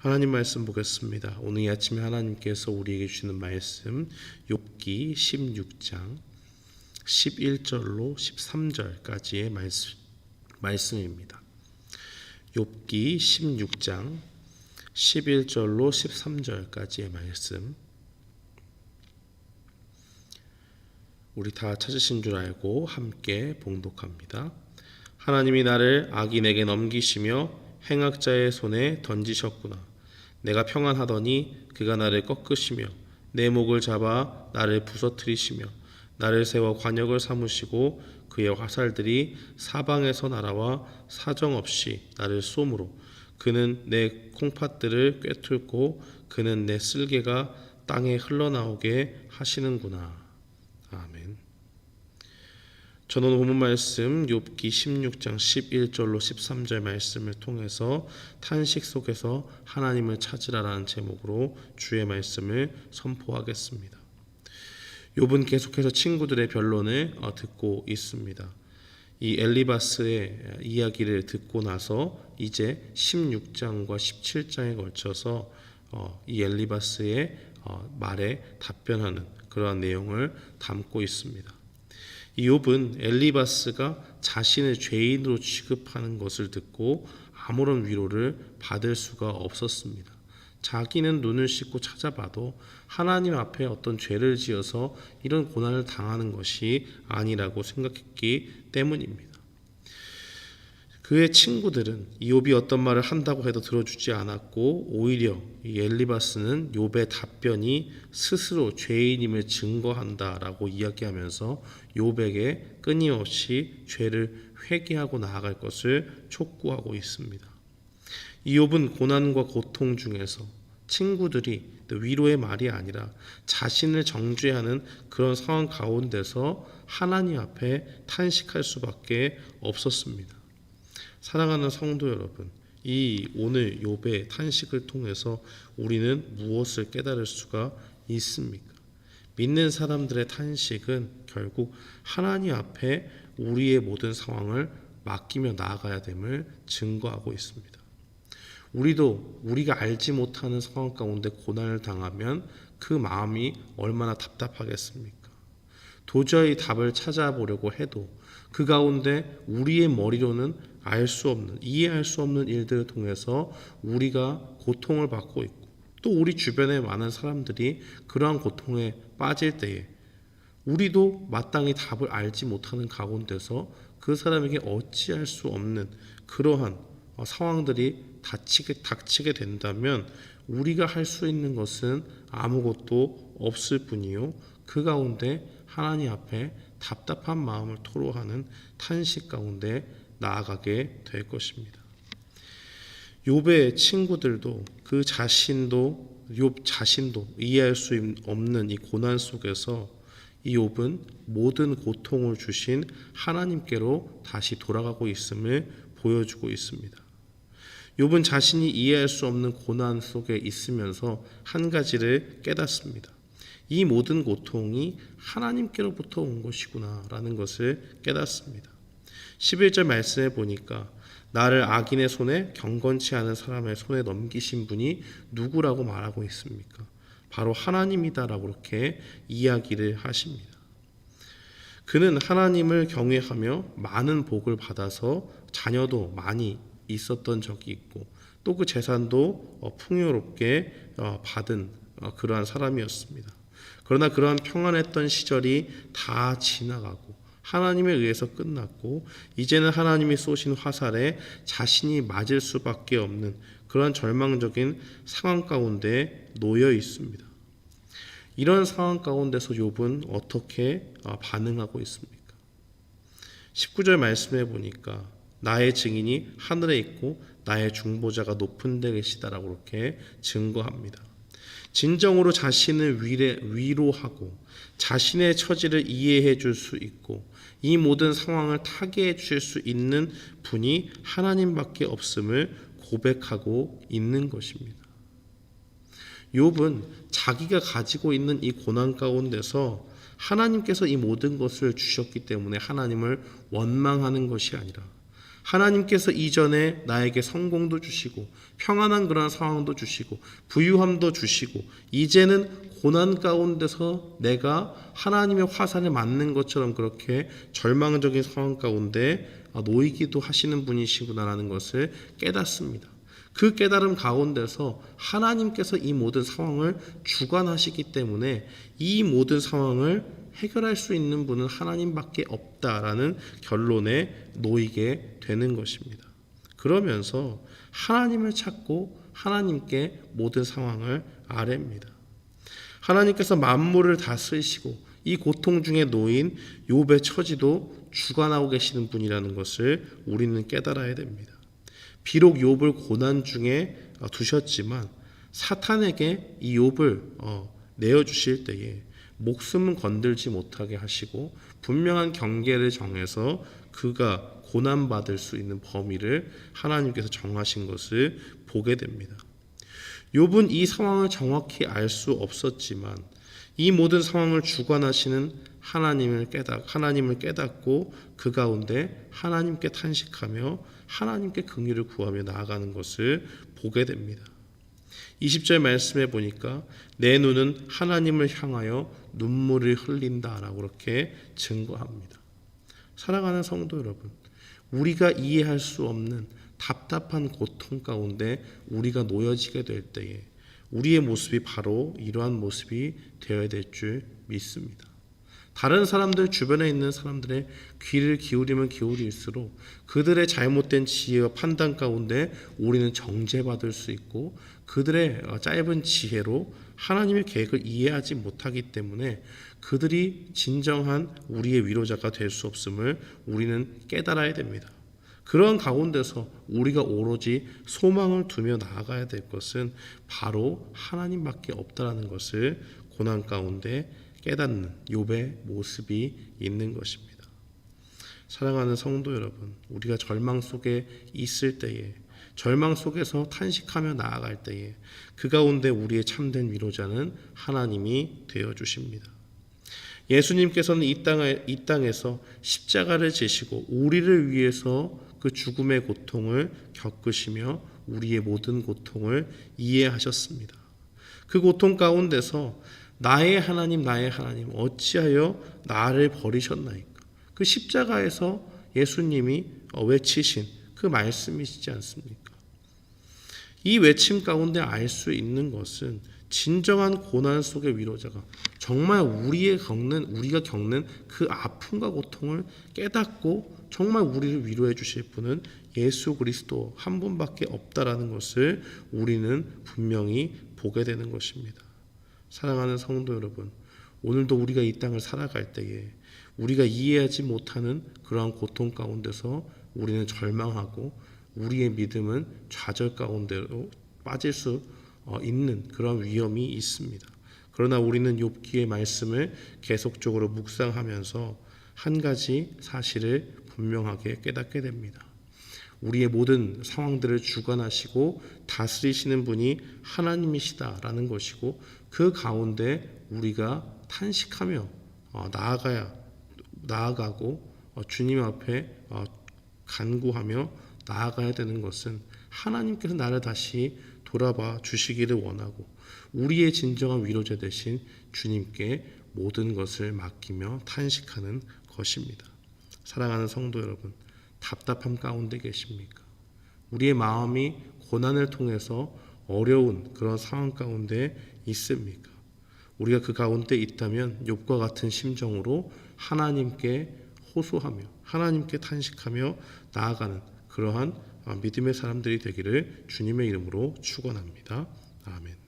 하나님 말씀 보겠습니다. 오늘 이 아침에 하나님께서 우리에게 주시는 말씀 욥기 16장 11절로 13절까지의 말씀, 말씀입니다. 욥기 16장 11절로 13절까지의 말씀 우리 다 찾으신 줄 알고 함께 봉독합니다. 하나님이 나를 악인에게 넘기시며 행악자의 손에 던지셨구나. 내가 평안하더니 그가 나를 꺾으시며 내 목을 잡아 나를 부서뜨리시며 나를 세워 관역을 삼으시고 그의 화살들이 사방에서 날아와 사정없이 나를 쏘므로 그는 내 콩팥들을 꿰뚫고 그는 내 쓸개가 땅에 흘러나오게 하시는구나. 저는 본문 말씀 욥기 16장 11절로 13절 말씀을 통해서 탄식 속에서 하나님을 찾으라라는 제목으로 주의 말씀을 선포하겠습니다. 욥은 계속해서 친구들의 변론을 어, 듣고 있습니다. 이 엘리바스의 이야기를 듣고 나서 이제 16장과 17장에 걸쳐서 어, 이 엘리바스의 어, 말에 답변하는 그러한 내용을 담고 있습니다. 이 욥은 엘리바스가 자신을 죄인으로 취급하는 것을 듣고 아무런 위로를 받을 수가 없었습니다. 자기는 눈을 씻고 찾아봐도 하나님 앞에 어떤 죄를 지어서 이런 고난을 당하는 것이 아니라고 생각했기 때문입니다. 그의 친구들은 이욥이 어떤 말을 한다고 해도 들어주지 않았고 오히려 이 엘리바스는 욥의 답변이 스스로 죄인임을 증거한다라고 이야기하면서 욥에게 끊임없이 죄를 회개하고 나아갈 것을 촉구하고 있습니다. 이욥은 고난과 고통 중에서 친구들이 위로의 말이 아니라 자신을 정죄하는 그런 상황 가운데서 하나님 앞에 탄식할 수밖에 없었습니다. 사랑하는 성도 여러분, 이 오늘 욥의 탄식을 통해서 우리는 무엇을 깨달을 수가 있습니까? 믿는 사람들의 탄식은 결국 하나님 앞에 우리의 모든 상황을 맡기며 나아가야 됨을 증거하고 있습니다. 우리도 우리가 알지 못하는 상황 가운데 고난을 당하면 그 마음이 얼마나 답답하겠습니까? 도저히 답을 찾아보려고 해도 그 가운데 우리의 머리로는 알 수 없는 이해할 수 없는 일들을 통해서 우리가 고통을 받고 있고 또 우리 주변에 많은 사람들이 그러한 고통에 빠질 때에 우리도 마땅히 답을 알지 못하는 가운데서 그 사람에게 어찌할 수 없는 그러한 상황들이 닥치게, 닥치게 된다면 우리가 할 수 있는 것은 아무것도 없을 뿐이요. 그 가운데 하나님 앞에 답답한 마음을 토로하는 탄식 가운데 나아가게 될 것입니다. 욥의 친구들도 그 자신도 욥 자신도 이해할 수 없는 이 고난 속에서 이 욥은 모든 고통을 주신 하나님께로 다시 돌아가고 있음을 보여주고 있습니다. 욥은 자신이 이해할 수 없는 고난 속에 있으면서 한 가지를 깨닫습니다. 이 모든 고통이 하나님께로부터 온 것이구나라는 것을 깨닫습니다. 11절 말씀에 보니까 나를 악인의 손에 경건치 않은 사람의 손에 넘기신 분이 누구라고 말하고 있습니까? 바로 하나님이다라고 그렇게 이야기를 하십니다. 그는 하나님을 경외하며 많은 복을 받아서 자녀도 많이 있었던 적이 있고 또 그 재산도 어, 풍요롭게 어, 받은 어, 그러한 사람이었습니다. 그러나 그러한 평안했던 시절이 다 지나가고 하나님에 의해서 끝났고 이제는 하나님이 쏘신 화살에 자신이 맞을 수밖에 없는 그런 절망적인 상황 가운데 놓여 있습니다. 이런 상황 가운데서 욥은 어떻게 반응하고 있습니까? 19절 말씀해 보니까 나의 증인이 하늘에 있고 나의 중보자가 높은 데 계시다라고 그렇게 증거합니다. 진정으로 자신을 위로하고 자신의 처지를 이해해 줄 수 있고 이 모든 상황을 타개해 줄수 있는 분이 하나님밖에 없음을 고백하고 있는 것입니다. 욥은 자기가 가지고 있는 이 고난 가운데서 하나님께서 이 모든 것을 주셨기 때문에 하나님을 원망하는 것이 아니라 하나님께서 이전에 나에게 성공도 주시고 평안한 그런 상황도 주시고 부유함도 주시고 이제는 고난 가운데서 내가 하나님의 화살에 맞는 것처럼 그렇게 절망적인 상황 가운데 놓이기도 하시는 분이시구나라는 것을 깨닫습니다. 그 깨달음 가운데서 하나님께서 이 모든 상황을 주관하시기 때문에 이 모든 상황을 해결할 수 있는 분은 하나님밖에 없다라는 결론에 놓이게 되는 것입니다. 그러면서 하나님을 찾고 하나님께 모든 상황을 아뢰입니다. 하나님께서 만물을 다스리시고 이 고통 중에 놓인 욥의 처지도 주관하고 계시는 분이라는 것을 우리는 깨달아야 됩니다. 비록 욥을 고난 중에 두셨지만 사탄에게 이 욥을 어, 내어 주실 때에 목숨은 건들지 못하게 하시고 분명한 경계를 정해서 그가 고난 받을 수 있는 범위를 하나님께서 정하신 것을 보게 됩니다. 욥은 이 상황을 정확히 알 수 없었지만 이 모든 상황을 주관하시는 하나님을 깨닫 하나님을 깨닫고 그 가운데 하나님께 탄식하며 하나님께 긍휼을 구하며 나아가는 것을 보게 됩니다. 20절 말씀에 보니까 내 눈은 하나님을 향하여 눈물을 흘린다라고 그렇게 증거합니다. 사랑하는 성도 여러분, 우리가 이해할 수 없는 답답한 고통 가운데 우리가 놓여지게 될 때에 우리의 모습이 바로 이러한 모습이 되어야 될 줄 믿습니다. 다른 사람들 주변에 있는 사람들의 귀를 기울이면 기울일수록 그들의 잘못된 지혜와 판단 가운데 우리는 정죄받을 수 있고 그들의 짧은 지혜로 하나님의 계획을 이해하지 못하기 때문에 그들이 진정한 우리의 위로자가 될 수 없음을 우리는 깨달아야 됩니다. 그런 가운데서 우리가 오로지 소망을 두며 나아가야 될 것은 바로 하나님밖에 없다라는 것을 고난 가운데 깨닫는 욥의 모습이 있는 것입니다. 사랑하는 성도 여러분, 우리가 절망 속에 있을 때에 절망 속에서 탄식하며 나아갈 때에 그 가운데 우리의 참된 위로자는 하나님이 되어 주십니다. 예수님께서는 이 땅에 이 땅에서 십자가를 지시고 우리를 위해서 그 죽음의 고통을 겪으시며 우리의 모든 고통을 이해하셨습니다. 그 고통 가운데서 나의 하나님 나의 하나님 어찌하여 나를 버리셨나이까? 그 십자가에서 예수님이 외치신 그 말씀이시지 않습니까? 이 외침 가운데 알 수 있는 것은 진정한 고난 속의 위로자가 정말 우리의 겪는 우리가 겪는 그 아픔과 고통을 깨닫고 정말 우리를 위로해 주실 분은 예수 그리스도 한 분밖에 없다라는 것을 우리는 분명히 보게 되는 것입니다. 사랑하는 성도 여러분, 오늘도 우리가 이 땅을 살아갈 때에 우리가 이해하지 못하는 그러한 고통 가운데서 우리는 절망하고 우리의 믿음은 좌절 가운데로 빠질 수 어, 있는 그런 위험이 있습니다. 그러나 우리는 욥기의 말씀을 계속적으로 묵상하면서 한 가지 사실을 분명하게 깨닫게 됩니다. 우리의 모든 상황들을 주관하시고 다스리시는 분이 하나님이시다라는 것이고 그 가운데 우리가 탄식하며 어, 나아가야 나아가고 어, 주님 앞에 간구하며 나아가야 되는 것은 하나님께서 나를 다시 돌아봐 주시기를 원하고 우리의 진정한 위로자 되신 주님께 모든 것을 맡기며 탄식하는 것입니다. 사랑하는 성도 여러분, 답답함 가운데 계십니까? 우리의 마음이 고난을 통해서 어려운 그런 상황 가운데 있습니까? 우리가 그 가운데 있다면 욥과 같은 심정으로 하나님께 호소하며 하나님께 탄식하며 나아가는 그러한 믿음의 사람들이 되기를 주님의 이름으로 축원합니다. 아멘.